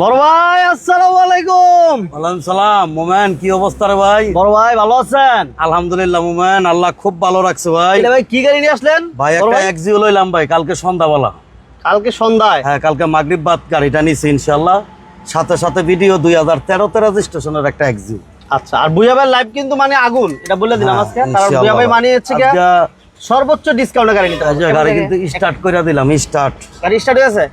বড় ভাই আসসালামু আলাইকুম। ওয়ালাইকুম সালাম মোমেন কি অবস্থা রে ভাই? বড় ভাই ভালো আছেন? আলহামদুলিল্লাহ মোমেন আল্লাহ খুব ভালো রাখছে ভাই। এটা ভাই কি গাড়ি নিয়ে আসলেন? ভাই একটা এক্সিও লইলাম ভাই কালকে সন্ধ্যাবেলা। কালকে সন্ধ্যায়? হ্যাঁ কালকে মাগরিব বাদ গাড়িটা নিছি ইনশাল্লাহ সাথে সাথে ভিডিও দুই হাজার তেরোতে রেজিস্ট্রেশনের একটা এক্সিও আচ্ছা আর লাইভ কিন্তু মানে আগুন এটা বলে দিলাম হ্যাঁ, আজকে। কারণ বুয়া মানে হচ্ছে কি সর্বোচ্চ ডিসকাউন্টে গাড়ি নিতে গাড়ি কিন্তু স্টার্ট করে দিলাম স্টার্ট গাড়ি স্টার্ট হয়ে আছে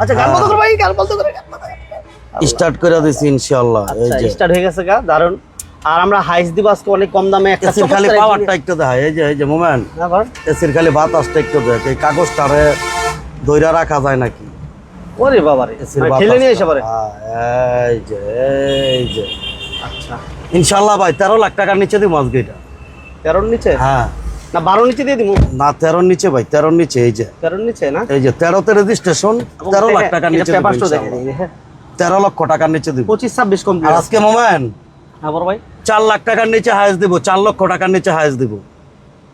আচ্ছা গান হ্যাঁ। বন্ধ করো ভাই গান বন্ধ করে গান বন্ধ করো। স্টার্ট করে দিছি ইনশাল্লাহ এই আচ্ছা যে। স্টার্ট হয়ে গেছে গা দারুণ আর আমরা হাইস দিব আজকে অনেক কম দামে একটা এসির খালি পাওয়ারটা একটু এই যে এই যে মোমেন। হ্যাঁ, এসির খালি বাতাসটা একটু এই কাগজটারে দইরা রাখা যায় নাকি? ওরে বাবা রে এসির মানে ঠেলে নিয়ে এসে পারে হ্যাঁ, এই যে এই যে। আচ্ছা। ইনশাল্লাহ ভাই তেরো লাখ টাকার নিচে দিব আজকে এটা। তেরোর নিচে? হ্যাঁ। না বারো নিচে দিয়ে দিব না তেরোর নিচে ভাই তেরোর নিচে এই যে। তেরোর নিচে না? এই যে তেরোতে রেজিস্ট্রেশন তেরো লাখ টাকার নিচে হ্যাঁ। তেরো লক্ষ টাকার নিচে দিব। পঁচিশ ছাব্বিশ কম আজকে মোমেন? ভাই? চার লাখ টাকার নিচে হায়েস দিব চার লক্ষ টাকার নিচে হায়েস দিব।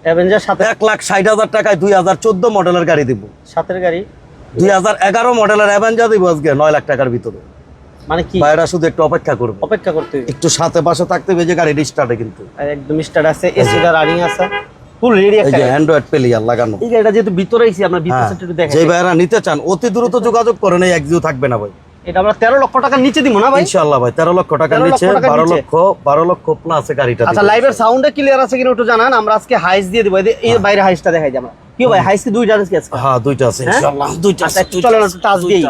অ্যাভেঞ্জার সাথে এক লাখ ষাট হাজার টাকায় দুই হাজার চোদ্দ মডেলের গাড়ি দিব। সাতের গাড়ি? দুই হাজার এগারো মডেলের অ্যাভেঞ্জার দিব আজকে নয় লাখ টাকার ভিতরে। মানে কি? ভাইরা শুধু একটু অপেক্ষা করবে। অপেক্ষা করতে একটু সাথে পাশে থাকতে হবে যে গাড়ি স্টার্টে কিন্তু। একদম স্টার্ট আছে এসিটা রানিং আছে। ফুল রেডি একটা অ্যান্ড্রয়েড পেলিয়ার লাগানো। এই গাড়িটা যেহেতু ভিতরে আইছি আমরা ভিতর হ্যাঁ একটু দেখেন যে ভাইরা নিতে চান অতি দ্রুত যোগাযোগ করেন এই একজিও থাকবে না ভাই। এটা আমরা তেরো লক্ষ টাকার নিচে দিব না ভাই? ইনশাআল্লাহ ভাই তেরো লক্ষ টাকার নিচে টাকার বারো নিচে। লক্ষ বারো লক্ষ প্লাস গাড়িটা আচ্ছা লাইভের সাউন্ডে ক্লিয়ার আছে কিনা একটু জানান আমরা আজকে হাইস দিয়ে দিব। এই বাইরে হাইসটা দেখাই যাব কি ভাই হাইস কি দুইটা আছে আজকে? হ্যাঁ দুইটা আছে হ্যাঁ? ইনশাআল্লাহ দুইটা আছে চলেন একটু টাচ দিই।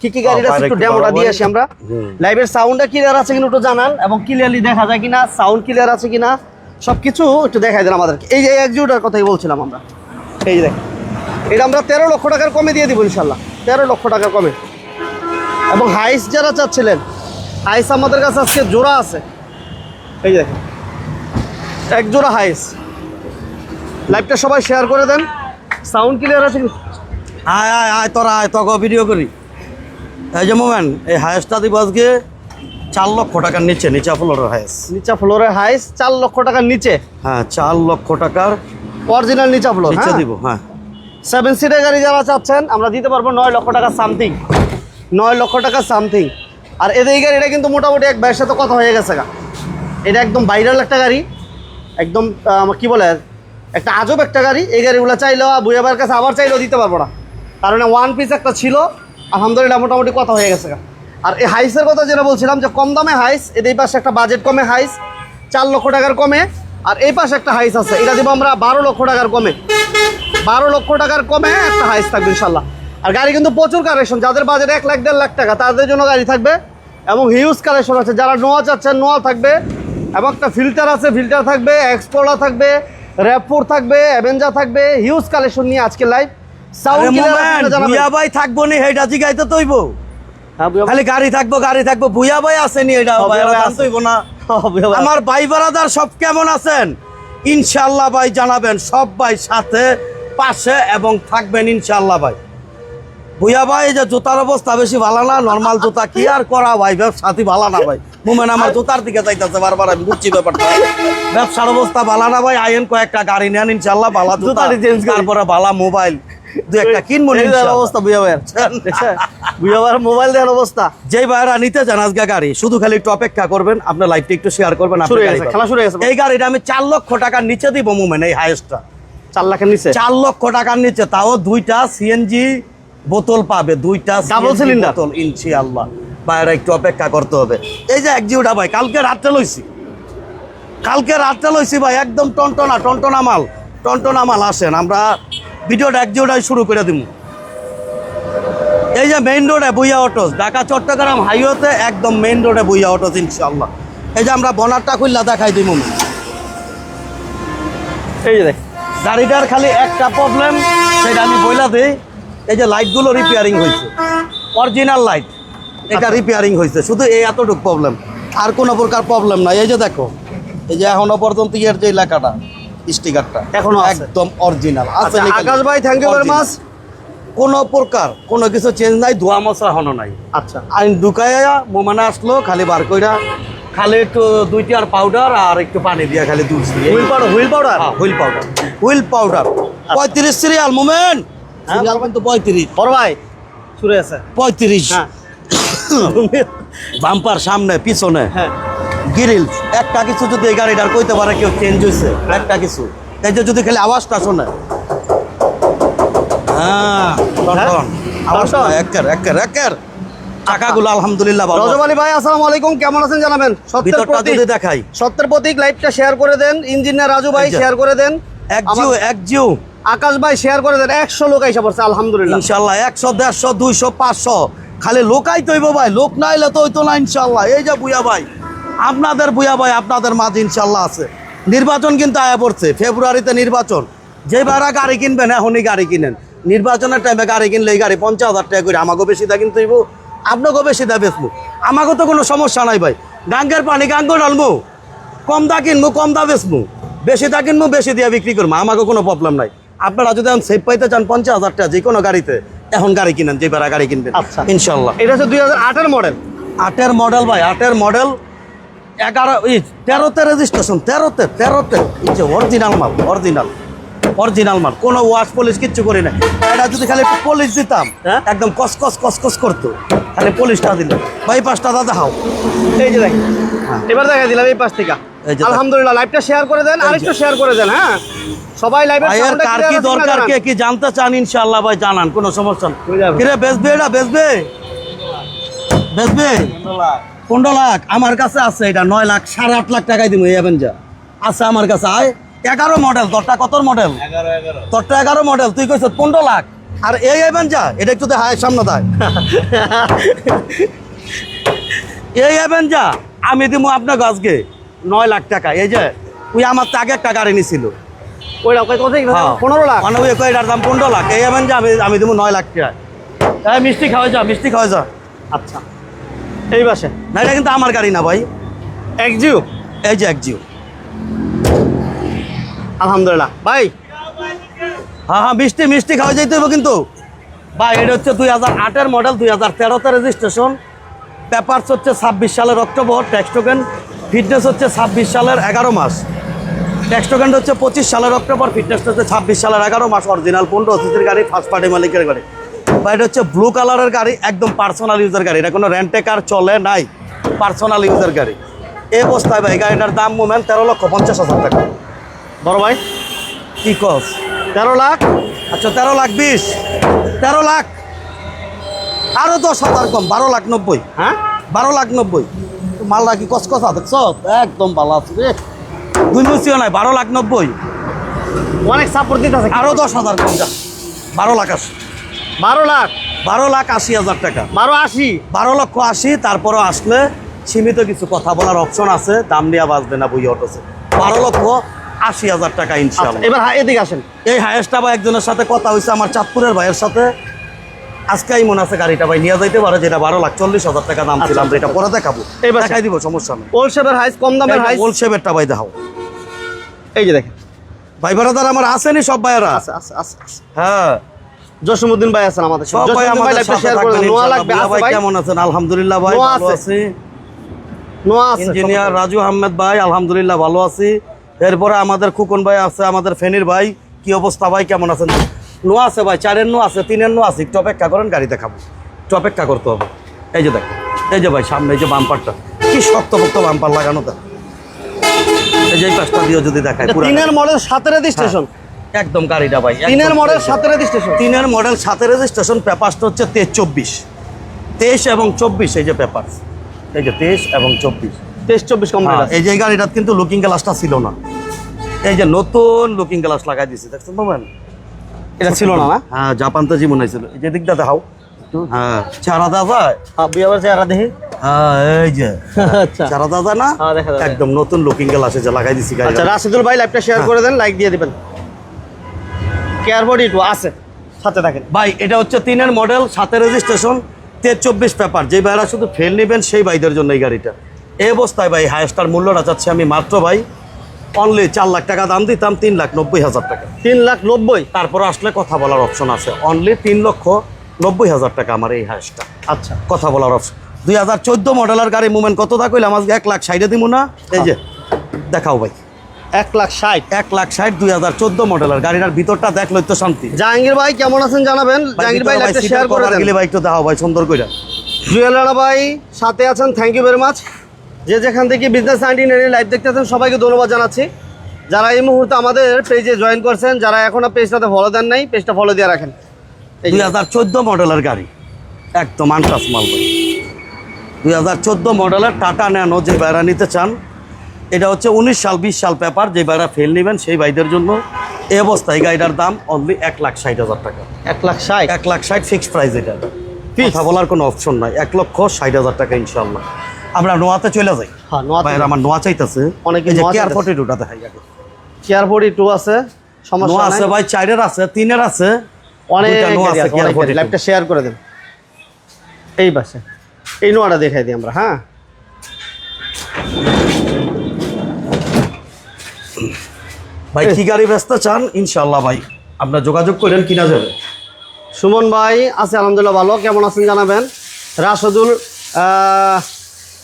কি কি গাড়ির আছে একটু একটু ডেমোটা দিয়ে আসি আমরা। হুম। লাইভের সাউন্ডটা ক্লিয়ার আছে কিনা একটু জানান এবং ক্লিয়ারলি দেখা যায় কিনা সাউন্ড ক্লিয়ার আছে কিনা? সবকিছু একটু দেখাই দেন আমাদেরকে। এই যে একজুটার কথাই বলছিলাম আমরা। এই যে দেখেন। এটা আমরা তেরো লক্ষ টাকার কমে দিয়ে দিব ইনশাল্লাহ। তেরো লক্ষ টাকার কমে। এবং হাইস যারা চাচ্ছিলেন, হাইস আমাদের কাছে আজকে জোড়া আছে। এই যে এক জোড়া হাইস। লাইভটা সবাই শেয়ার করে দেন। সাউন্ড ক্লিয়ার আছে আয় আয় আয়, তোরা আয়, তোকে ভিডিও করি। এই যে মোমেন, এই হায়েস্টটা দিব আজকে চার লক্ষ টাকার নিচে নিচে ফ্লোরের হাইস নিচা ফ্লোরে হাইস চার লক্ষ টাকার নিচে। হ্যাঁ চার লক্ষ টাকার অরিজিনাল নিচা ফ্লোর নিচে দিব হ্যাঁ। সেভেন সিটের গাড়ি যারা চাচ্ছেন আমরা দিতে পারব নয় লক্ষ টাকা সামথিং নয় লক্ষ টাকা সামথিং আর এদের এই গাড়িটা কিন্তু মোটামুটি এক ভাইয়ের সাথে কথা হয়ে গেছে গা। এটা একদম ভাইরাল একটা গাড়ি। একদম কি বলে একটা আজব একটা গাড়ি। এই গাড়িগুলো চাইলেও বুয়াবার কাছে আবার চাইলেও দিতে পারব না। কারণ ওয়ান পিস একটা ছিল। আলহামদুলিল্লাহ মোটামুটি কথা হয়ে গেছে গা। আর এই হাইসের কথা যেটা বলছিলাম যে কম দামে হাইস এদের এই পাশে একটা বাজেট কমে হাইস চার লক্ষ টাকার কমে আর এই পাশে একটা হাইস আছে এটা দিব আমরা বারো লক্ষ টাকার কমে। বারো লক্ষ টাকার কমে একটা হাইস থাকবে ইনশাল্লাহ। আর গাড়ি কিন্তু প্রচুর কালেকশন যাদের বাজেট এক লাখ দেড় লাখ টাকা তাদের জন্য গাড়ি থাকবে এবং হিউজ কালেকশন আছে। যারা নোয়া চাচ্ছেন নোয়া থাকবে এবং একটা ফিল্টার আছে ফিল্টার থাকবে এক্সপোর্টার থাকবে র্যাপোর থাকবে অ্যাভেঞ্জার থাকবে হিউজ কালেকশন নিয়ে আজকে লাইভ সাউন্ড ভাই থাকব নি হেটা জিগাইতে তৈব। খালি গাড়ি থাকব গাড়ি থাকব। ভুয়া ভাই আসেনি এটা হ্যাঁ, না। আমার ভাই বারাদার সব কেমন আছেন? ইনশাল্লাহ ভাই জানাবেন সব ভাই সাথে পাশে এবং থাকবেন ইনশাল্লাহ ভাই। ভুয়া ভাই যে জুতার অবস্থা বেশি ভালো না? নর্মাল জুতা কি আর করা ভাই? ব্যবসাতি ভালো না ভাই। মুমেন আমার জুতার দিকে যাইতেছে বারবার আমি বুঝছি ব্যাপারটা। ব্যবসার অবস্থা ভালো না ভাই? আইন কয়েকটা গাড়ি নেন ইনশাল্লাহ ভালো জুতা। তারপরে ভালো মোবাইল। দু একটা কিনবো অবস্থা বুয়া ভাইয়ের বুয়া ভাইয়ের মোবাইল দেওয়ার অবস্থা। যেই নিতে চান আজকে গাড়ি শুধু খালি একটু অপেক্ষা করবেন আপনার একটু শেয়ার করবেন। খেলা শুরু হয়ে গেছে এই গাড়িটা আমি চার লক্ষ টাকার নিচে দিব মুমেন এই হাইস্টটা চার লাখের নিচে? চার লক্ষ টাকার নিচে তাও দুইটা সিএনজি বোতল পাবে দুইটা CNG cylinder? বোতল ইনশি আল্লাহ ভাইরা একটু অপেক্ষা করতে হবে। এই যে একজিউটা ভাই কালকে রাত্রে লইছি। কালকে রাত্রে লইছি ভাই একদম টনটনা টনটনা মাল। টনটনা মাল আসেন আমরা ভিডিওটা একজিউটাই শুরু করে দিব এই যে মেইন রোডে বুইয়া অটোস ঢাকা চট্টগ্রাম হাইওয়েতে একদম মেইন রোডে বুইয়া অটোস ইনশাল্লাহ এই যে আমরা বনারটা খুললা দেখাই দিব এই যে দেখ গাড়িটার খালি একটা প্রবলেম সেটা আমি বইলা দিই। এই যে লাইটগুলো রিপেয়ারিং হয়েছে অরিজিনাল লাইট এটা রিপেয়ারিং হয়েছে শুধু এই এতটুকু প্রবলেম আর কোনো প্রকার প্রবলেম নাই। এই যে দেখো এই যে এখনও পর্যন্ত ইয়ের যে লেখাটা স্টিকারটা। এখনও একদম অরিজিনাল আচ্ছা আকাশ ভাই থ্যাংক ইউ ভেরি মাচ কোনো প্রকার কোনো কিছু চেঞ্জ নাই ধোয়া মশা হনো নাই। আচ্ছা। আইন ঢুকাইয়া মোমানা আসলো খালি বার কইরা খালি একটু দুইটার পাউডার আর একটু পানি দিয়া খালি দুলছি হুইল পাউডার হুইল পাউডার হ্যাঁ, হুইল পাউডার হুইল পাউডার পঁয়ত্রিশ সিরিয়াল মোমেন্ট হ্যাঁ, সিরিয়াল কিন্তু পঁয়ত্রিশ। বড় ভাই শুরু আছে। পঁয়ত্রিশ। হ্যাঁ। বাম্পার সামনে পিছনে। হ্যাঁ। গিরিল একটা কিছু যদি এই গাড়িটার কইতে পারে কেউ চেঞ্জ হয়েছে একটা কিছু। এই যে যদি খালি আওয়াজটা শোনে। হ্যাঁ আওয়াজটা একের একের একের। চাকাগুলো আলহামদুলিল্লাহ ভালো। রজব ভাই আসসালামু আলাইকুম কেমন আছেন জানাবেন? সত্যের প্রতীক। দেখাই। সত্যের প্রতীক লাইভটা শেয়ার করে দেন ইঞ্জিনিয়ার রাজু ভাই শেয়ার করে দেন। এক জিও এক জিও। আকাশ ভাই শেয়ার করে দেন একশো লোক আইসা পড়ছে আলহামদুলিল্লাহ। ইনশাল্লাহ একশো দেড়শো দুইশো পাঁচশো। খালি লোকাই তৈব ভাই লোক না এলে তো হইতো না ইনশাল্লাহ এই যে বুয়া ভাই। আপনাদের বুয়া ভাই আপনাদের মাঝে ইনশাল্লাহ আছে। নির্বাচন কিন্তু আয়া পড়ছে ফেব্রুয়ারিতে নির্বাচন। যে ভাড়া গাড়ি কিনবেন এখনই গাড়ি কিনেন। নির্বাচনের টাইমে গাড়ি কিনলে এই গাড়ি পঞ্চাশ হাজার টাকা করে আমাকেও বেশি দা কিন্তু হইব আপনাকেও বেশি দা বেচবো। আমাকেও তো কোনো সমস্যা নাই ভাই। গাঙ্গের পানি গাঙ্গ ডালবো কম দা কিনবো কম দা বেচবো। বেশি দা কিনবো বেশি দিয়ে বিক্রি করব আমাকে কোনো প্রবলেম নাই। আপনারা যদি এখন সেভ পাইতে চান পঞ্চাশ হাজার টাকা যে কোনো গাড়িতে এখন গাড়ি কিনেন যে ভাড়া গাড়ি কিনবেন আচ্ছা। ইনশাল্লাহ। এটা হচ্ছে দুই হাজার আটের মডেল আটের মডেল ভাই আটের মডেল এগারো ই তেরোতে রেজিস্ট্রেশন তেরোতে তেরোতে। এই যে অরিজিনাল মাল অরিজিনাল অরিজিনাল মাল। কোনো ওয়াশ পলিশ কিচ্ছু করি না এটা যদি খালি একটু পলিশ দিতাম হ্যাঁ? একদম কস কস কস কস করতো। খালি পলিশটা দিলে। বাইপাসটা দাদা হাও। এই যে দেখেন এবার দেখা দিলাম এই পাশ থেকে। আলহামদুলিল্লাহ লাইভটা শেয়ার করে দেন আরেকটু শেয়ার করে দেন হ্যাঁ? সবাই লাইভের ভাইয়ের কার কি দরকার কে কি জানতে চান ইনশাআল্লাহ ভাই জানান কোনো সমস্যা নেই। হয়ে কিরে বেচবে এটা বেচবে? বেচবে? পনেরো লাখ আমার কাছে আছে এটা নয় লাখ সাড়ে আট লাখ টাকায় দিব এই অ্যাভেঞ্জার আছে আমার কাছে আয় এগারো মডেল তোরটা কত মডেল তোরটা এগারো মডেল তুই কইছ পনেরো লাখ। আর এই অ্যাভেঞ্জার এটা একটু দেখায় সামনে দেয় এই অ্যাভেঞ্জার আমি দিব আপনার আজকে নয় লাখ টাকা। এই যে তুই আমার তাকে একটা গাড়ি নিছিল। ওইটা হ্যাঁ। পনেরো লাখ? মানে ওই এটার দাম পনেরো লাখ। এই আমি আমি দেবো নয় লাখ টাকা হ্যাঁ মিষ্টি খাওয়া যা মিষ্টি খাওয়া যা। আচ্ছা। এই বাসে না এটা কিন্তু আমার গাড়ি না ভাই। একজিও এই যে এক জিও। আলহামদুলিল্লাহ। ভাই। হ্যাঁ হ্যাঁ মিষ্টি মিষ্টি খাওয়া যাইতে হবে কিন্তু। ভাই এটা হচ্ছে দুই হাজার আটের মডেল দুই হাজার তেরোতে রেজিস্ট্রেশন পেপারস হচ্ছে ছাব্বিশ সালের অক্টোবর ট্যাক্স টোকেন ফিটনেস হচ্ছে ছাব্বিশ সালের এগারো মাস। ট্যাক্স হচ্ছে পঁচিশ সালের অক্টোবর ফিটনেস হচ্ছে ছাব্বিশ সালের এগারো মাস অরিজিনাল পনেরো সিসির গাড়ি ফার্স্ট পার্টি মালিকের গাড়ি। বা এটা হচ্ছে ব্লু কালারের গাড়ি একদম পার্সোনাল ইউজার গাড়ি। এটা কোনো রেন্টে কার চলে নাই পার্সোনাল ইউজার গাড়ি। এই অবস্থায় ভাই গাড়িটার দাম মোমেন তেরো লক্ষ পঞ্চাশ হাজার টাকা। বড় ভাই কি কস? তেরো লাখ? আচ্ছা তেরো লাখ বিশ। তেরো লাখ? আরও দশ হাজার কম বারো লাখ নব্বই। হ্যাঁ? বারো লাখ নব্বই। মালটা কি কসকসা দেখছ? একদম ভালো আছে রে। দুই মুচিও নাই বারো লাখ নব্বই। অনেক সাপোর্ট দিতেছে। আরও দশ হাজার কম যা। বারো লাখ আশি বারো লাখ। বারো লাখ আশি হাজার টাকা। বারো আশি? বারো লক্ষ আশি তারপরও আসলে সীমিত কিছু কথা বলার অপশন আছে। দাম নিয়ে বাঁচবে না বই অটোসে বারো লক্ষ আশি হাজার টাকা আচ্ছা ইনশাল্লাহ এবার হ্যাঁ, এদিকে আসেন। এই হায়েস্টটা বা একজনের সাথে কথা হয়েছে আমার চাঁদপুরের ভাইয়ের সাথে। আজকেই মনে আছে গাড়িটা ভাই নিয়ে যাইতে পারে যেটা বারো লাখ চল্লিশ হাজার টাকা দাম ছিল আমরা এটা পরে দেখাবো। এবার দেখাই দিব সমস্যা নেই। ওল শেপের হাইস কম দামের হাইস ওল শেপেরটা ভাই দেখাও। এই যে দেখেন। ভাই ভাড়াদার আমার আসেনি সব ভাইয়েরা? আচ্ছা আচ্ছা আচ্ছা আচ্ছা। হ্যাঁ। জসিমউদ্দিন ভাই আছেন আমাদের সাথে। জসিমউদ্দিন ভাই লাইভটা শেয়ার করে নোয়া লাগবে আছে ভাই কেমন আছেন? আলহামদুলিল্লাহ ভাই ভালো আছে। নোয়া আছে ইঞ্জিনিয়ার রাজু আহমেদ ভাই আলহামদুলিল্লাহ ভালো আছি। এরপরে আমাদের খুকন ভাই আছে আমাদের ফেনির ভাই। কি অবস্থা ভাই কেমন আছেন? নো আছে ভাই চারের নো আছে তিনের নো আছে। একটু অপেক্ষা করেন গাড়ি দেখাবো। একটু অপেক্ষা করতে হবে। এই যে দেখেন এই যে ভাই সামনে এই যে বাম্পারটা। কি শক্ত পক্ত বাম্পার লাগানো তা। এই যে পাশটা দিয়ে যদি দেখায় তিনের মডেল সাতের রেজিস্ট্রেশন একদম গাড়িটা ভাই তিনের মডেল। সাতের রেজিস্ট্রেশন তিনের মডেল সাথে রেজিস্ট্রেশন পেপারটা হচ্ছে তেইশ চব্বিশ। তেইশ এবং চব্বিশ এই যে পেপার। এই যে তেইশ এবং চব্বিশ। তেইশ চব্বিশ কমপ্লিট হ্যাঁ, এই যে গাড়িটা কিন্তু লুকিং গ্লাসটা ছিল না। এই যে নতুন লুকিং গ্লাস লাগাই দিছি দেখছেন পাবেন? এটা ছিল না না? হ্যাঁ জাপান তো জীবন হয়েছিল। এই যে দিকটা দেখাও। হ্যাঁ চারা দাদা আপনি আবার চেহারা দেখি। হ্যাঁ এই যে। আচ্ছা। চারা দাদা না? হ্যাঁ। একদম নতুন লুকিং গ্লাস যে লাগাই দিছি গাড়ি আচ্ছা রাশিদুল ভাই লাইভটা শেয়ার করে দেন লাইক দিয়ে দিবেন। কেয়ার বডি টু আছে। সাথে থাকেন ভাই এটা হচ্ছে তিনের মডেল সাথে রেজিস্ট্রেশন তের চব্বিশ পেপার যে ভাইরা শুধু ফেল নেবেন সেই ভাইদের জন্য এই গাড়িটা। এই অবস্থায় ভাই হায়েস্টার মূল্যটা চাচ্ছি আমি মাত্র ভাই অনলি চার লাখ টাকা দাম দিতাম তিন লাখ নব্বই হাজার টাকা। তিন লাখ নব্বই? তারপর আসলে কথা বলার অপশন আছে। অনলি তিন লক্ষ নব্বই হাজার টাকা আমার এই হায়েস্টটা আচ্ছা। কথা বলার অপশন দুই হাজার চোদ্দ মডেলের গাড়ি মুভমেন্ট কত দা কইলাম আজকে এক লাখ ষাটে দিব না? এই যে দেখাও ভাই। এক লাখ ষাট। এক লাখ ষাট দুই হাজার চোদ্দ মডেলের গাড়িটার ভিতরটা দেখল তো শান্তি। জাহাঙ্গীর ভাই কেমন আছেন জানাবেন? জাহাঙ্গীর ভাই শেয়ার করে গেলে ভাই একটু দেখাও ভাই সুন্দর করে জুয়েল রানা ভাই সাথে আছেন থ্যাংক ইউ ভেরি মাচ যে যেখান থেকে বিজনেস নাইনটি নাইনের লাইভ দেখতেছেন সবাইকে ধন্যবাদ জানাচ্ছি। যারা এই মুহূর্তে আমাদের পেজে জয়েন করছেন যারা এখনও পেজটাতে ফলো দেন নাই পেজটা ফলো দিয়ে রাখেন। দুই হাজার চোদ্দ মডেলের গাড়ি একদম আনটাস মাল দুই হাজার চোদ্দ মডেলের টাটা ন্যানো যে বাইরা নিতে চান এটা হচ্ছে উনিশ সাল বিশ সাল পেপার যে বাইরা ফেল নেবেন সেই ভাইদের জন্য এই অবস্থায় গাড়িটার দাম অনলি এক লাখ ষাট হাজার টাকা। এক লাখ ষাট? এক লাখ ষাট ফিক্সড প্রাইস এটা। কথা বলার কোনো অপশন নাই। এক লক্ষ ষাট হাজার টাকা ইনশাল্লাহ আমরা নোয়াতে চলে যাই। হ্যাঁ নোয়াতে আমার নোয়া চাইতেছে। অনেকে কেয়ার ফোর্টি টুটা দেখাই চেয়ার ফোর্টি টু আছে সমস্যা নোয়া আছে ভাই চারের আছে তিনের আছে। অনেক নোয়া আছে কেয়ার ফোর্টি লাইভটা শেয়ার করে দেন। এই পাশে। এই নোয়াটা দেখাই দিই আমরা হ্যাঁ? ভাই কি গাড়ি ব্যস্ত চান? ইনশাল্লাহ ভাই আপনার যোগাযোগ করেন কিনা যাবে? সুমন ভাই আছে আলহামদুলিল্লাহ ভালো। কেমন আছেন জানাবেন? রাশেদুল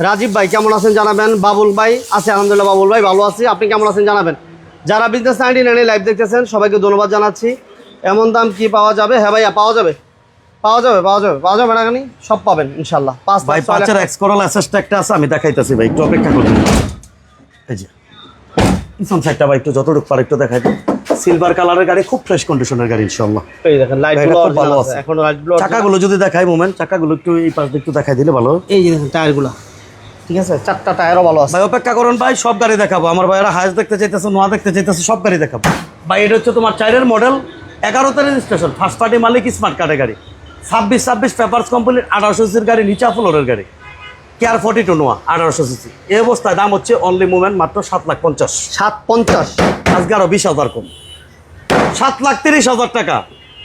রাজীব ভাই কেমন আছেন জানাবেন? বাবুল ভাই আছে আলহামদুলিল্লাহ বাবুল ভাই ভালো আছি। আপনি কেমন আছেন জানাবেন? যারা বিজনেস নাইনটি নাইনে লাইভ দেখতেছেন সবাইকে ধন্যবাদ জানাচ্ছি। এমন দাম কি পাওয়া যাবে? হ্যাঁ ভাইয়া পাওয়া যাবে। পাওয়া যাবে পাওয়া যাবে পাওয়া যাবে না কানি? সব পাবেন ইনশাল্লাহ পাঁচ ভাই পাঁচের এক্স করল অ্যাসেসটা একটা আছে আমি দেখাইতেছি ভাই একটু অপেক্ষা করুন। এই যে। পিছন সাইডটা ভাই একটু যতটুকু পারে একটু দেখাই দিন সিলভার কালারের গাড়ি খুব ফ্রেশ কন্ডিশনের গাড়ি ইনশাল্লাহ এই দেখেন লাইটগুলো ভালো আছে। এখন লাইটগুলো চাকাগুলো যদি দেখাই মোমেন্ট চাকাগুলো একটু এই পাশ একটু দেখাই দিলে ভালো। এই যে দেখেন টায়ারগুলো ঠিক আছে চারটা টায়ারও ভালো আছে। ভাই অপেক্ষা করুন ভাই সব গাড়ি দেখাবো। আমার ভাইয়েরা হাইস দেখতে চাইতেছে নোয়া দেখতে চাইতেছে সব গাড়ি দেখাবো। ভাই এটা হচ্ছে তোমার চাইরের মডেল এগারোতে রেজিস্ট্রেশন ফার্স্ট পার্টি মালিক স্মার্ট কার্ডের গাড়ি। ছাব্বিশ ছাব্বিশ পেপার্স কোম্পানির আঠারোশো সিসির গাড়ি নিচা ফ্লোরের গাড়ি। কেয়ার ফোর্টি টু নোয়া আঠারোশো সিসি। এই অবস্থায় দাম হচ্ছে অনলি মুভমেন্ট মাত্র সাত লাখ পঞ্চাশ। সাত পঞ্চাশ। আজকে আরও বিশ হাজার কম। সাত লাখ তিরিশ হাজার টাকা।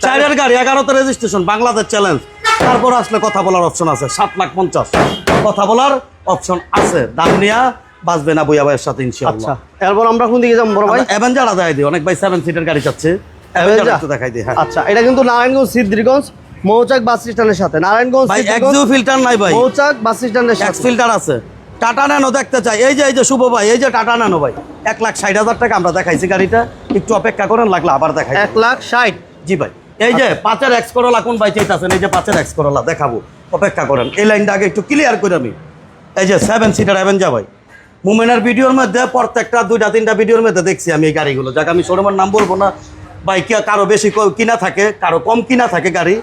চাইরের গাড়ি এগারোতে রেজিস্ট্রেশন বাংলাদেশ চ্যালেঞ্জ তারপর আসলে কথা বলার অপশন আছে সাত লাখ পঞ্চাশ। কথা বলার অপশন আছে। দাম নিয়া বাঁচবে না বইয়া ভাইয়ের সাথে আচ্ছা ইনশাআল্লাহ এরপর আমরা কোন দিকে যাব বড় ভাই? অ্যাভেঞ্জার দেখাই দিই অনেক ভাই সেভেন সিটের গাড়ি চাচ্ছে। অ্যাভেঞ্জার দেখাই দিই হ্যাঁ। আচ্ছা এটা কিন্তু নারায়ণগঞ্জ সিদ্ধিরগঞ্জ মৌচাক বাস স্ট্যান্ডের সাথে নারায়ণগঞ্জ ভাই একজিও ফিল্টার নাই ভাই। মৌচাক বাস স্ট্যান্ডের সাথে। ফিল্টার আছে। টাটা ন্যানো দেখতে চাই। এই যে এই যে শুভ ভাই এই যে টাটা ন্যানো ভাই এক লাখ ষাট হাজার টাকা আমরা দেখাইছি গাড়িটা। একটু অপেক্ষা করেন লাগলে আবার দেখাই। এক লাখ ষাট। জি ভাই। এই যে পাঁচের এক্স করোলা কোন ভাই চাইতেছেন? এই যে পাঁচের এক্স করোলা দেখাবো। অপেক্ষা করেন। এই লাইনটা আগে একটু ক্লিয়ার করে আমি। এই যে সেভেন সিটার অ্যাভেঞ্জা ভাই। মুমেনের ভিডিওর মধ্যে প্রত্যেকটা দুইটা তিনটা ভিডিওর মধ্যে দেখছি আমি এই গাড়িগুলো। যাকে আমি শোরুমের নাম বলব না। ভাই কি কারও বেশি কিনা থাকে কারও কম কিনা থাকে গাড়ি।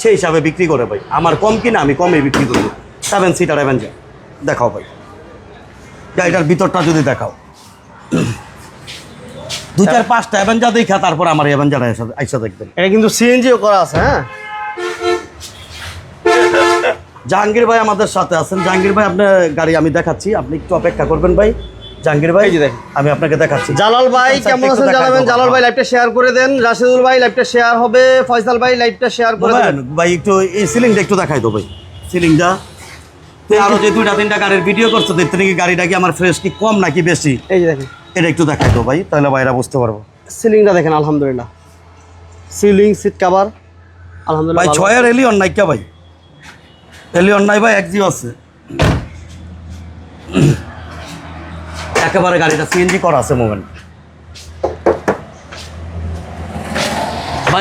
সেই হিসাবে বিক্রি করে ভাই। আমার কম কিনা আমি কমে বিক্রি করি সেভেন সিটার অ্যাভেঞ্জার দেখাও ভাই। গাড়িটার ভিতরটা যদি দেখাও। দুই চার পাঁচটা অ্যাভেঞ্জা দেখা তারপর আমার অ্যাভেঞ্জার আইসা দেখবেন। এটা কিন্তু সিএনজিও করা আছে হ্যাঁ? জাহাঙ্গীর ভাই আমাদের সাথে আছেন। জাহাঙ্গীর ভাই আপনার গাড়ি আমি দেখাচ্ছি। আপনি একটু অপেক্ষা করবেন ভাই। জাহাঙ্গীর ভাই যে আমি আপনাকে দেখাচ্ছি। জালাল ভাই আচ্ছা, কেমন আছেন জানাবেন জালাল ভাই লাইভটা শেয়ার করে দেন। রাশেদুল ভাই লাইভটা শেয়ার হবে। ফয়সাল ভাই লাইভটা শেয়ার করে দেন। ভাই একটু এই সিলিংটা একটু দেখাই দেবো ভাই। সিলিংটা আরও যে দুইটা তিনটা গাড়ির ভিডিও করছ দেখতে নাকি গাড়িটা কি আমার ফ্রেশ কি কম নাকি বেশি? এই যে দেখেন। এটা একটু দেখাই ভাই তাহলে ভাইরা বুঝতে পারব। সিলিংটা দেখেন আলহামদুলিল্লাহ। সিলিং সিট কভার আলহামদুলিল্লাহ ভাই। ছয়ের এলিয়ন ভাই? এলিয়ন নাই ভাই একজিও আছে। একেবারে গাড়িটা সিএনজি করা আছে মোমেন্ট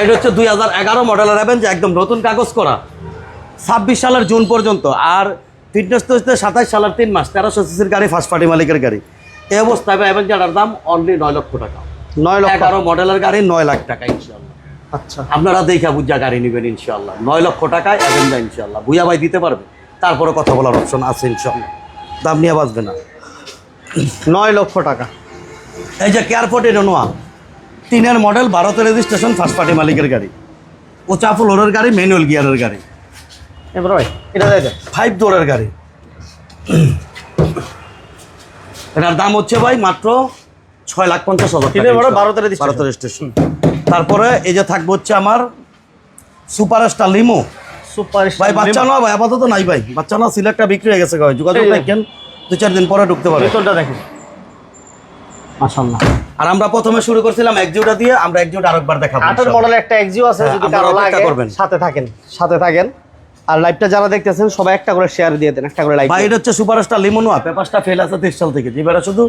এটা হচ্ছে দুই হাজার এগারো মডেলের অ্যাভেঞ্জ একদম নতুন কাগজ করা। ছাব্বিশ সালের জুন পর্যন্ত। আর ফিটনেস তো হচ্ছে সাতাশ সালের তিন মাস তেরোশো সিসির গাড়ি ফার্স্ট পার্টি মালিকের গাড়ি। এই অবস্থায় ভাই অ্যাভেঞ্জারের দাম অনলি নয় লক্ষ টাকা। নয় লক্ষ। এগারো মডেলের গাড়ি নয় লাখ টাকা ইনশাল্লাহ আচ্ছা। আপনারা দেখা বুঝা গাড়ি নেবেন ইনশাল্লাহ নয় লক্ষ টাকায় অ্যাভেঞ্জা ইনশাল্লাহ বুঝা ভাই দিতে পারবে। তারপরে কথা বলার অপশন আছে ইনশাল্লাহ দাম নিয়ে বাঁচবে না। নয় লক্ষ টাকা। এই যে কেয়ারপোর্ট নোয়া তিনের মডেল ভারতের রেজিস্ট্রেশন ফার্স্ট পার্টি মালিকের গাড়ি। ও চাফুলোরের গাড়ি ম্যানুয়াল গিয়ারের গাড়ি। এবার ভাই এটা ফাইভ ডোরের গাড়ি। এটার দাম হচ্ছে ভাই মাত্র ছয় লাখ পঞ্চাশ হাজার ভারতের। ভারতের রেজিস্ট্রেশন তারপরে এই যে থাকবে হচ্ছে আমার সুপার স্টার লিমো সুপার ভাই বাচ্চা না ভাই আপাতত নাই ভাই। বাচ্চা না সিলেক্টটা বিক্রি হয়ে গেছে ভাই যোগাযোগ। দেখেন। দু চার দিন পরে ঢুকতে পারে বেতনটা দেখেন। মাশাআল্লাহ। আর আমরা প্রথমে শুরু করছিলাম একজিওটা দিয়ে আমরা একজিওটা আরেকবার দেখাবো আটের ইনশাআল্লাহ। মডেলের একটা এক্সিও আছে হ্যাঁ, যদি কারও লাগে সাথে থাকেন সাথে থাকেন। আর লাইভটা যারা দেখতেছেন সবাই একটা করে শেয়ার দিয়ে দেন একটা করে লাইক ভাই এটা হচ্ছে সুপারস্টার লিমোনোয়া পেপারসটা ফেল আছে তেইশ সাল থেকে। শুধু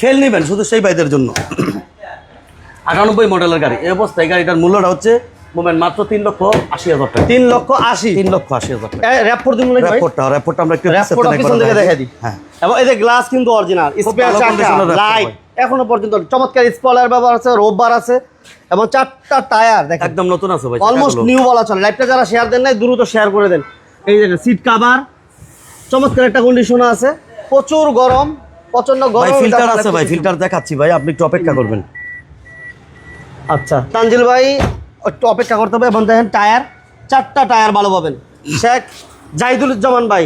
ফেল নেবেন শুধু সেই ভাইদের জন্য। আটানব্বই মডেলের গাড়ি। এই অবস্থায় গাড়িটার মূল্যটা হচ্ছে মোমেন্ট মাত্র তিন লক্ষ আশি হাজার টাকা। তিন লক্ষ আশি? তিন লক্ষ আশি হাজার টাকা। র্যাপ ফোর দিন র্যাপোর্টটা আমরা একটু র্যাপ ফোরটা পিছন থেকে দেখাই। দিই। হ্যাঁ। এবং এই যে গ্লাস কিন্তু অরিজিনাল স্পেয়ার লাইট এখনও পর্যন্ত চমৎকার স্পলার ব্যবহার আছে রোববার আছে এবং চারটা টায়ার দেখেন। একদম নতুন আছে ভাই অলমোস্ট নিউ বলা চলে। লাইভটা যারা শেয়ার দেন নাই দ্রুত শেয়ার করে দেন। এই দেখেন সিট কাভার চমৎকার একটা কন্ডিশন আছে। প্রচুর গরম প্রচণ্ড গরম ফিল্টার আছে ভাই ফিল্টার দেখাচ্ছি ভাই আপনি একটু অপেক্ষা করবেন। আচ্ছা তানজিল ভাই একটু অপেক্ষা করতে হবে এবং দেখেন টায়ার চারটা টায়ার ভালো পাবেন শেখ জাহিদুজ্জামান ভাই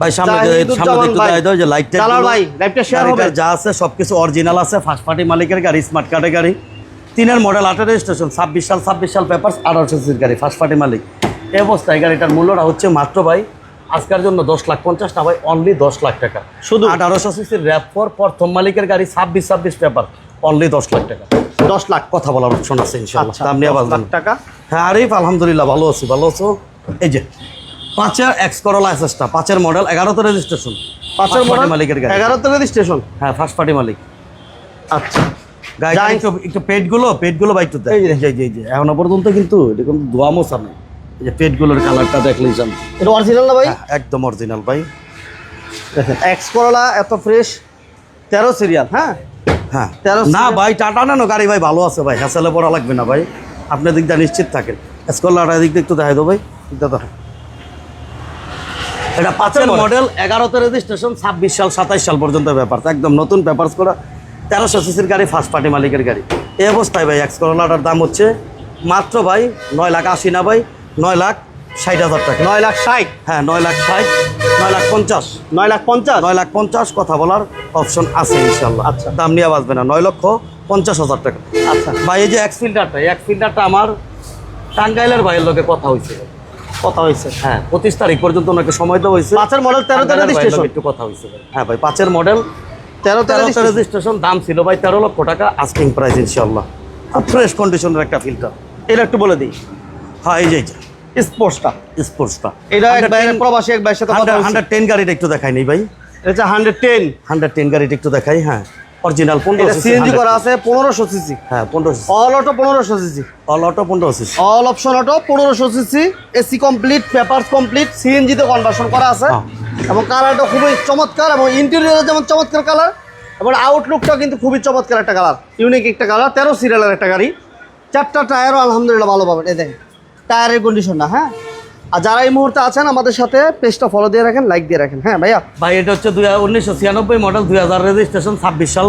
ভাই সামনে সামনে একটু ভাই। দাও যে লাইটটা জালাল ভাই, লাইটটা share হবে? যা আছে সবকিছু অরিজিনাল আছে ফার্স্ট পার্টি মালিকের গাড়ি স্মার্ট কার্ডের গাড়ি তিনের মডেল আঠারো স্টেশন ছাব্বিশ সাল ছাব্বিশ সাল পেপার আঠারোশো সিসির গাড়ি ফার্স্ট পার্টি মালিক এই অবস্থায় গাড়িটার মূল্যটা হচ্ছে মাত্র ভাই আজকের জন্য দশ লাখ পঞ্চাশ না ভাই অনলি দশ লাখ টাকা শুধু? আঠারোশো সিসির র্যাপ ফোর প্রথম মালিকের গাড়ি ছাব্বিশ ছাব্বিশ পেপার অনলি দশ লাখ টাকা। দশ লাখ। কথা বলার অপশন আছে ইনশাল্লাহ আচ্ছা দাম দশ লাখ টাকা। হ্যাঁ আরিফ আলহামদুলিল্লাহ ভালো আছি ভালো আছো? এই যে পাঁচের এক্স করোলা এসএসটা পাঁচের মডেল এগারোতে রেজিস্ট্রেশন পাঁচের মডেল মালিকের গাড়ি। এগারোতে রেজিস্ট্রেশন হ্যাঁ ফার্স্ট পার্টি মালিক। আচ্ছা। গাড়ি যাই- একটু একটু পেটগুলো পেটগুলো বা একটু দেখ। এই যে। এই যে এখনও পর্যন্ত কিন্তু এরকম ধোয়া মোছা নেই। এই যে পেটগুলোর কালারটা দেখলেই জান। এটা অরিজিনাল না ভাই? একদম অরিজিনাল ভাই। এক্স করলা এত ফ্রেশ তেরো সিরিয়াল হ্যাঁ? হ্যাঁ। না ভাই টাটা নানো। গাড়ি ভাই ভালো আছে ভাই। হ্যাসেলে পড়া লাগবে না ভাই। আপনার দিকটা নিশ্চিত থাকেন। স্কলারটা দিক দিয়ে একটু দেখাই দেবো ভাই। দেখো এটা পাঁচের মডেল এগারোতে রেজিস্ট্রেশন ছাব্বিশ সাল সাতাইশ সাল পর্যন্ত ব্যাপার। একদম নতুন পেপার্স করা। তেরোশো সিসির গাড়ি ফার্স্ট পার্টি মালিকের গাড়ি। এই অবস্থায় ভাই এক্স করোলাটার দাম হচ্ছে মাত্র ভাই নয় লাখ আশি না ভাই নয় লাখ ষাট হাজার টাকা। নয় লাখ ষাট? হ্যাঁ নয় লাখ ষাট। নয় লাখ পঞ্চাশ? নয় লাখ পঞ্চাশ? নয় লাখ পঞ্চাশ কথা বলার অপশন আছে ইনশাল্লাহ আচ্ছা। দাম নিয়ে বাঁচবে না নয় লক্ষ পঞ্চাশ হাজার টাকা। আচ্ছা। ভাই এই যে এক ফিল্টারটা এক ফিল্টারটা আমার টাঙ্গাইলের ভাইয়ের লোকে কথা হয়েছে কথা হয়েছে হ্যাঁ পঁচিশ তারিখ পর্যন্ত ওনাকে সময় দেওয়া হয়েছে পাঁচের মডেল টাঙ্গাইলের ভাইয়ের রেজিস্ট্রেশন একটু কথা হয়েছে হ্যাঁ ভাই পাঁচের মডেল তেরো তেরো রেজিস্ট্রেশন দাম ছিল ভাই তেরো লক্ষ টাকা আস্কিং প্রাইস ইনশাল্লাহ ফ্রেশ কন্ডিশনের একটা ফিল্টার এটা একটু বলে দিই। হ্যাঁ এই যে। স্পোর্টসটা। স্পোর্টসটা। এটা এক ভাইয়ের প্রবাসী এক ভাইয়ের সাথে কথা হান্ড্রেড টেন গাড়িটা একটু দেখাই নেই ভাই। এটা হান্ড্রেড টেন হান্ড্রেড টেন গাড়িটা একটু দেখাই হ্যাঁ। অরিজিনাল পনেরো সিএনজি করা আছে পনেরোশো সিসি হ্যাঁ পনেরো অল অটো পনেরোশো সিসি অল অটো পনেরো সিসি অল অপশন অটো পনেরোশো CC AC complete papers complete সিএনজিতে কনভার্সন করা আছে। হ্যাঁ। এবং কালারটা খুবই চমৎকার এবং ইন্টেরিয়র যেমন চমৎকার কালার এবং আউটলুকটাও কিন্তু খুবই চমৎকার একটা কালার ইউনিক একটা কালার তেরো সিরিয়ালের একটা গাড়ি। চারটা টায়ারও আলহামদুলিল্লাহ ভালো পাবেন এই দেখেন। টায়ারের কন্ডিশনটা হ্যাঁ? আর যারা এই মুহূর্তে আছেন আমাদের সাথে পেজটা ফলো দিয়ে রাখেন লাইক দিয়ে রাখেন হ্যাঁ ভাইয়া? ভাই এটা হচ্ছে দুই উনিশশো ছিয়ানব্বই মডেল দুই হাজার রেজিস্ট্রেশন ছাব্বিশ সাল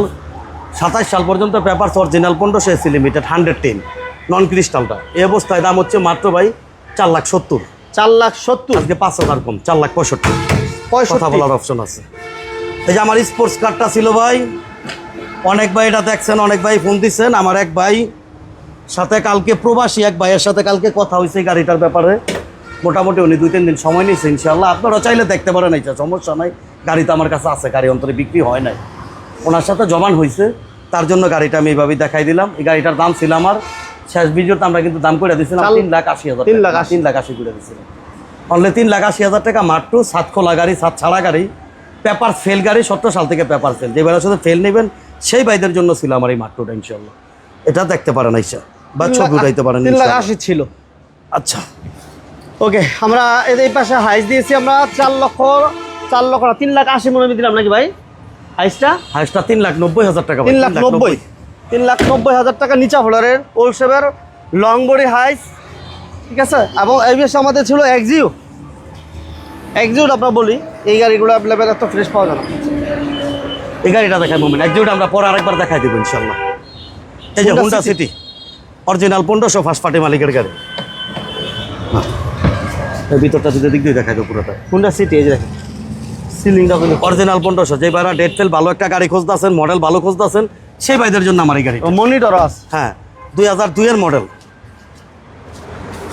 সাতাশ সাল পর্যন্ত পেপার অরিজিনাল পনেরোশো AC limited hundred ten non ক্রিস্টালটা এই অবস্থায় দাম হচ্ছে মাত্র ভাই চার লাখ সত্তর। চার লাখ সত্তর? আজকে পাঁচ হাজার কম চার লাখ পঁয়ষট্টি। কথা বলার অপশন আছে। এই যে আমার স্পোর্টস কারটা ছিল ভাই অনেক ভাই এটা দেখছেন অনেক ভাই ফোন দিচ্ছেন আমার এক ভাই সাথে কালকে প্রবাসী এক ভাইয়ের সাথে কালকে কথা হয়েছে এই গাড়িটার ব্যাপারে। মোটামুটি উনি দুই তিন দিন সময় নিয়েছে ইনশাল্লাহ আপনারা চাইলে দেখতে পারেন এই সমস্যা নাই। গাড়ি তো আমার কাছে আছে গাড়ি অন্তরে বিক্রি হয় নাই। ওনার সাথে জমান হয়েছে তার জন্য গাড়িটা আমি এইভাবেই দেখাই দিলাম। এই গাড়িটার দাম ছিল আমার শেষ ভিডিওতে আমরা কিন্তু দাম করে দিয়েছিলাম তিন লাখ আশি হাজার তিন লাখ আশি। তিন লাখ আশি করে দিয়েছিলাম অনলি তিন লাখ আশি হাজার টাকা মাত্র সাত খোলা গাড়ি সাত ছাড়া গাড়ি। পেপার ফেল গাড়ি সত্তর সাল থেকে পেপার ফেল যে বেলার সাথে ফেল নেবেন সেই ভাইদের জন্য ছিল আমার এই মাত্রটা ইনশাল্লাহ এটা দেখতে পারেন আইসা। বা ছবি উঠাইতে পারেন তিন লাখ আশি ছিল। আচ্ছা। ওকে আমরা এই পাশে হাইস দিয়েছি আমরা চার লক্ষ চার লক্ষ তিন লাখ আশি মনে দিলাম নাকি ভাই? হাইসটা? হাইসটা তিন লাখ নব্বই হাজার টাকা তিন লাখ নব্বই। তিন লাখ নব্বই হাজার টাকা নিচা ফ্লোরের ওল্ড শেপের লং বডি হাইস। ঠিক আছে? এবং এই বেশ আমাদের ছিল এক্সিউ এক্সিউট আমরা বলি এই গাড়িগুলো অ্যাভেলেবেল এত ফ্রেশ পাওয়া যায় না। এই গাড়িটা দেখাই মোমেন্ট একজোট আমরা পরে আরেকবার দেখাই দেবো ইনশাল্লাহ এই যে হুন্ডা সিটি অরিজিনাল পনেরোশো ফার্স্ট পার্টি মালিকের গাড়ি। ভিতরটা যদি দিক দিয়ে দেখাই দেবো পুরোটা। হুন্ডা সিটি এই দেখেন। সিলিংটা কিন্তু অরিজিনাল পনেরোশো। যে ভাইরা ডেট ফেল ভালো একটা গাড়ি খুঁজতেছেন মডেল ভালো খুঁজতেছেন সেই ভাইদের জন্য আমার এই গাড়ি মনিটরও আছে। হ্যাঁ দুই হাজার দুইয়ের মডেল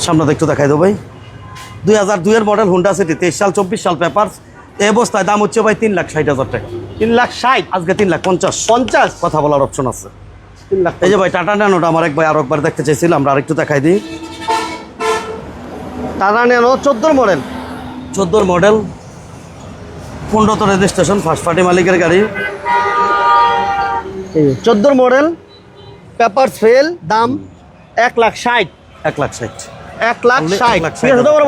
সামনে একটু দেখাই দেবো ভাই। দুই হাজার দুইয়ের মডেল হুন্ডা সিটি তেইশ সাল চব্বিশ সাল পেপার এই অবস্থায় দাম হচ্ছে ভাই তিন লাখ ষাট হাজার টাকা। তিন লাখ ষাট? আজকে তিন লাখ পঞ্চাশ। পঞ্চাশ? কথা বলার অপশন আছে। এই যে ভাই টাটা ন্যানোটা আমার এক ভাই আরও একবার দেখতে চাইছিল আমরা আরেকটু দেখাই দিই। টাটা ন্যানো চোদ্দোর মডেল। চোদ্দোর মডেল পনেরোতে রেজিস্ট্রেশন ফার্স্ট পার্টি মালিকের গাড়ি। চোদ্দোর মডেল পেপার ফেল দাম এক লাখ ষাট। এক লাখ ষাট। এক লাখ ষাট।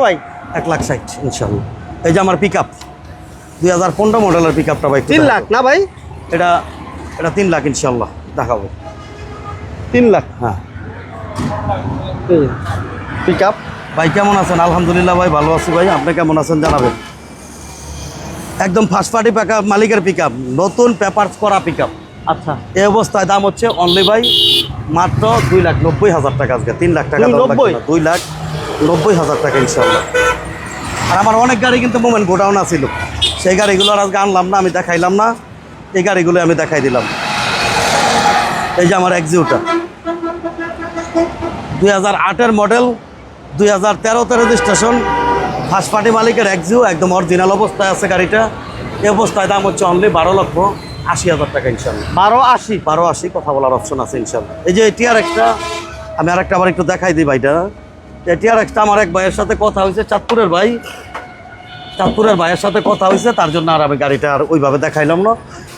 ভাই? এক লাখ ষাট ইনশাল্লাহ এই যে আমার পিক আপ দুই হাজার পনেরো মডেলের পিক আপটা ভাই তিন লাখ না ভাই? এটা এটা তিন লাখ ইনশাল্লাহ দেখাবো। তিন লাখ। হ্যাঁ। পিক আপ ভাই কেমন আছেন? আলহামদুলিল্লাহ ভাই ভালো আছি ভাই। আপনি কেমন আছেন জানাবেন? একদম ফার্স্ট পার্টি পিক মালিকের পিক আপ নতুন পেপার করা পিক আপ আচ্ছা। এই অবস্থায় দাম হচ্ছে অনলি ভাই মাত্র দুই লাখ নব্বই হাজার টাকা আজকে। তিন লাখ টাকা দুই নব্বই? দুই লাখ নব্বই হাজার টাকা ইনশাল্লাহ আর আমার অনেক গাড়ি কিন্তু মোমেন্ট গোডাউন আছিল। সেই গাড়িগুলো আর আজকে আনলাম না আমি দেখাইলাম না। এই গাড়িগুলো আমি দেখাই দিলাম। এই যে আমার এক্সিউটা দুই হাজার আটের মডেল দুই হাজার তেরোতে রেজিস্ট্রেশন ফার্স্ট পার্টি মালিকের এক্সিউ একদম অরিজিনাল অবস্থায় আছে গাড়িটা। এই অবস্থায় দাম হচ্ছে অনলি বারো লক্ষ আশি হাজার টাকা ইনশাল্লাহ। বারো আশি? বারো আশি কথা বলার অপশন আছে ইনশাল্লাহ। এই যে এটি আর একটা আমি আর একটা আবার একটু দেখাই দিই ভাইটা। এটি আর একটা আমার এক ভাইয়ের সাথে কথা হয়েছে চাঁদপুরের ভাই। চাঁদপুরের ভাইয়ের সাথে কথা হয়েছে তার জন্য আর আমি গাড়িটা আর ওইভাবে দেখাইলাম না।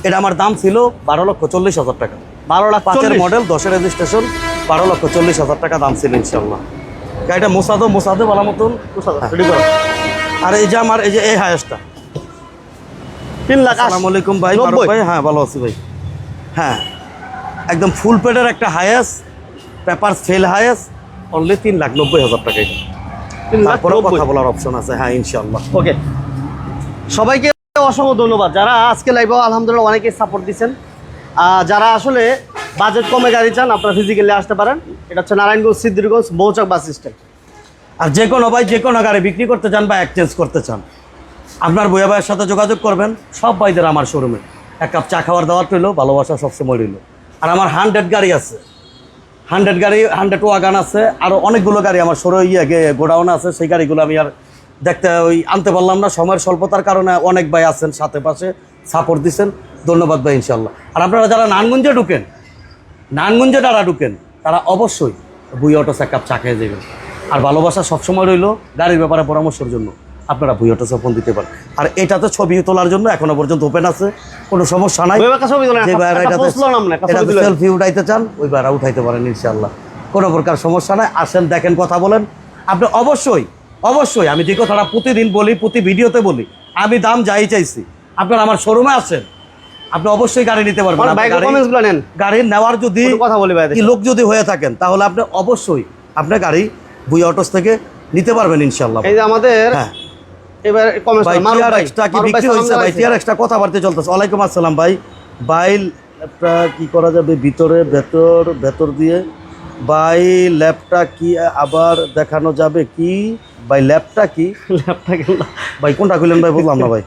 এটা আমার দাম ছিল বারো লক্ষ চল্লিশ হাজার টাকা। বারো লাখ পাঁচের মডেল দশের রেজিস্ট্রেশন বারো লক্ষ চল্লিশ হাজার টাকা দাম ছিল ইনশাল্লাহ গাড়িটা মোসাদো মোসাদো বলা মতন আর এই যে আমার এই যে এই হায়াসটা। তিন লাখ আসসালামু আলাইকুম ভাই ভাই। হ্যাঁ ভালো আছি ভাই। হ্যাঁ একদম ফুল পেডের একটা Hiace paper fail Hiace only তিন লাখ নব্বই হাজার টাকা এটা তিন লাখ তারপরে নব্বই। কথা বলার অপশন আছে। হ্যাঁ ইনশাল্লাহ ওকে সবাইকে অসংখ্য ধন্যবাদ। যারা আজকে লাইভে আলহামদুলিল্লাহ অনেকে সাপোর্ট দিচ্ছেন। যারা আসলে বাজেট কমে গাড়ি চান, আপনারা ফিজিক্যালি আসতে পারেন। এটা হচ্ছে নারায়ণগঞ্জ, সিদ্ধিরগঞ্জ, মৌচক বাস স্ট্যান্ড। আর যে কোনো ভাই, যে কোনো গাড়ি বিক্রি করতে চান বা এক্সচেঞ্জ করতে চান, আপনার বইয়া ভাইয়ের সাথে যোগাযোগ করবেন। সব ভাইদের আমার শোরুমে এক কাপ চা খাওয়ার দাওয়ার রইল, ভালোবাসা সবসময় রইল। আর আমার হান্ড্রেড গাড়ি আছে। হান্ড্রেড গাড়ি হান্ড্রেড ওয়াগান আছে। আরও অনেকগুলো গাড়ি আমার সরো ইয়ে গোডাউন আছে। সেই গাড়িগুলো আমি আর দেখতে ওই আনতে পারলাম না। সময়ের স্বল্পতার কারণে অনেক ভাই আছেন সাথে পাশে সাপোর্ট দিচ্ছেন ধন্যবাদ ভাই ইনশাল্লাহ আর আপনারা যারা নানগঞ্জে ঢুকেন নানগঞ্জে যারা ঢুকেন তারা অবশ্যই বুই অটোস এক কাপ চা খেয়ে যাবেন। আর ভালোবাসা সবসময় রইল গাড়ির ব্যাপারে পরামর্শের জন্য। আপনারা বুই অটোসে ফোন দিতে পারেন। আর এটাতে ছবি তোলার জন্য এখনও পর্যন্ত ওপেন আছে কোনো সমস্যা নাই। যে এটাতে। সেলফি উঠাইতে চান ওই ভাইয়ারা উঠাইতে পারেন ইনশাল্লাহ কোনো প্রকার সমস্যা নাই আসেন দেখেন কথা বলেন। আপনি অবশ্যই অবশ্যই আমি যে কথাটা প্রতিদিন বলি প্রতি ভিডিওতে বলি আমি দাম যাই চাইছি। আপনারা আমার শোরুমে আসেন আপনি অবশ্যই গাড়ি নিতে পারবেন। নেন। গাড়ি নেওয়ার যদি কথা বলি লোক যদি হয়ে থাকেন তাহলে আপনি অবশ্যই আপনার গাড়ি বুই অটোস থেকে নিতে পারবেন ইনশাল্লাহ এই যে আমাদের হ্যাঁ। এবার কমেন্টস ভাই মারুফ এক্সট্রা কি বিক্রি ভাই টিআর এক্সট্রা কথাবার্তা চলতেছে। ওয়ালাইকুম আসসালাম ভাই। বাইল কি করা যাবে? ভিতরে ভেতর ভেতর দিয়ে। বাই ল্যাপটা কি আবার দেখানো যাবে কি? ল্যাপটা কি? ল্যাপটা। ভাই কোনটা খুলেন ভাই? বললাম না ভাই।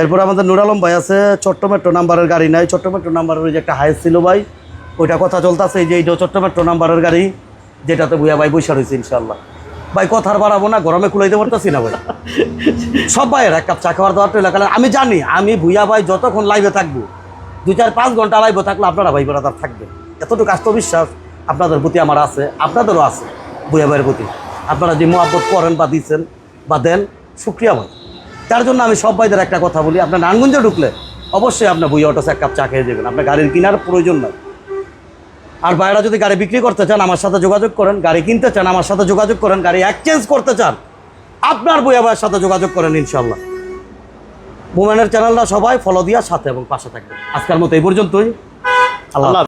এরপর আমাদের নুর আলম ভাই আছে ছোট্ট মেট্রো নাম্বারের গাড়ি নাই। ছোট্ট মেট্রো নাম্বারের ওই যে একটা হাইস ছিল ভাই, ওইটা কথা চলতেছে, এই যে এইটা ছোট্ট মেট্রো নাম্বারের গাড়ি, যেটাতে ভুয়া ভাই বৈশা রয়েছে ইনশাল্লাহ ভাই কথার বাড়াবো না, গরমে খুলাইতে পারতেছি না ভাই। সব ভাইয়ের এক কাপ চা খাওয়ার দাওয়ার এলাকায় আমি জানি, আমি ভুইয়া ভাই যতক্ষণ লাইভে থাকব, দু চার পাঁচ ঘণ্টা লাইভে থাকলে আপনারা ভাই বেড়াদার থাকবেন। এতটুকু আত্মবিশ্বাস আপনাদের প্রতি আমার আছে, আপনাদেরও আছে ভুইয়া ভাইয়ের প্রতি। আপনারা যে মোহাব্বত করেন বা দিচ্ছেন বা দেন, শুক্রিয়া ভাই। তার জন্য আমি সব ভাইদের একটা কথা বলি, আপনার নানগঞ্জে ঢুকলে অবশ্যই আপনার ভুইয়া অটোসে এক কাপ চা খেয়ে যাবেন। আপনার গাড়ির কেনার প্রয়োজন নাই। আর ভাইরা যদি গাড়ি বিক্রি করতে চান, আমার সাথে যোগাযোগ করেন, গাড়ি কিনতে চান, আমার সাথে যোগাযোগ করেন, গাড়ি এক্সচেঞ্জ করতে চান, আপনার বই ভাইয়ের সাথে যোগাযোগ করেন ইনশাল্লাহ মোমেনের চ্যানেলটা সবাই ফলো দিয়া সাথে এবং পাশে থাকবেন। আজকের মতো এই পর্যন্তই। আল্লাহ।